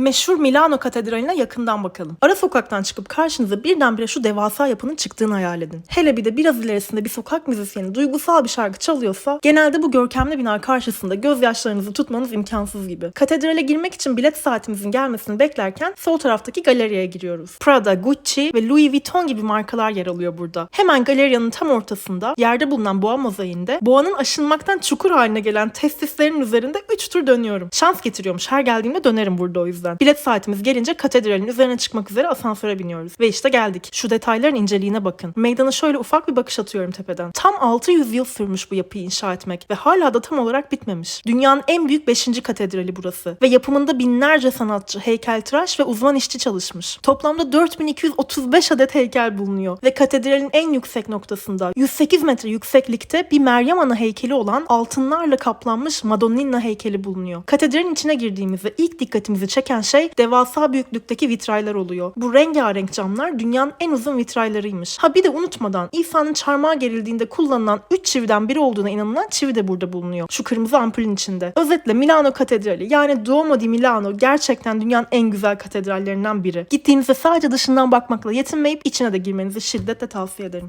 Meşhur Milano Katedrali'ne yakından bakalım. Ara sokaktan çıkıp karşınıza birdenbire şu devasa yapının çıktığını hayal edin. Hele bir de biraz ilerisinde bir sokak müzisyeni duygusal bir şarkı çalıyorsa genelde bu görkemli bina karşısında gözyaşlarınızı tutmanız imkansız gibi. Katedrale girmek için bilet saatimizin gelmesini beklerken sol taraftaki galeriye giriyoruz. Prada, Gucci ve Louis Vuitton gibi markalar yer alıyor burada. Hemen galeriyanın tam ortasında yerde bulunan boğa mozaiğinde boğanın aşınmaktan çukur haline gelen testislerin üzerinde 3 tur dönüyorum. Şans getiriyormuş. Her geldiğimde dönerim burada o yüzden. Bilet saatimiz gelince katedralin üzerine çıkmak üzere asansöre biniyoruz. Ve işte geldik. Şu detayların inceliğine bakın. Meydana şöyle ufak bir bakış atıyorum tepeden. Tam 600 yıl sürmüş bu yapıyı inşa etmek ve hala da tam olarak bitmemiş. Dünyanın en büyük 5. katedrali burası. Ve yapımında binlerce sanatçı, heykeltıraş ve uzman işçi çalışmış. Toplamda 4235 adet heykel bulunuyor. Ve katedralin en yüksek noktasında 108 metre yükseklikte bir Meryem Ana heykeli olan altınlarla kaplanmış Madonnina heykeli bulunuyor. Katedralin içine girdiğimizde ilk dikkatimizi çeken şey devasa büyüklükteki vitraylar oluyor. Bu rengarenk camlar dünyanın en uzun vitraylarıymış. Ha bir de unutmadan İsa'nın çarmıha gerildiğinde kullanılan 3 çividen biri olduğuna inanılan çivi de burada bulunuyor. Şu kırmızı ampulün içinde. Özetle Milano Katedrali yani Duomo di Milano gerçekten dünyanın en güzel katedrallerinden biri. Gittiğinizde sadece dışından bakmakla yetinmeyip içine de girmenizi şiddetle tavsiye ederim.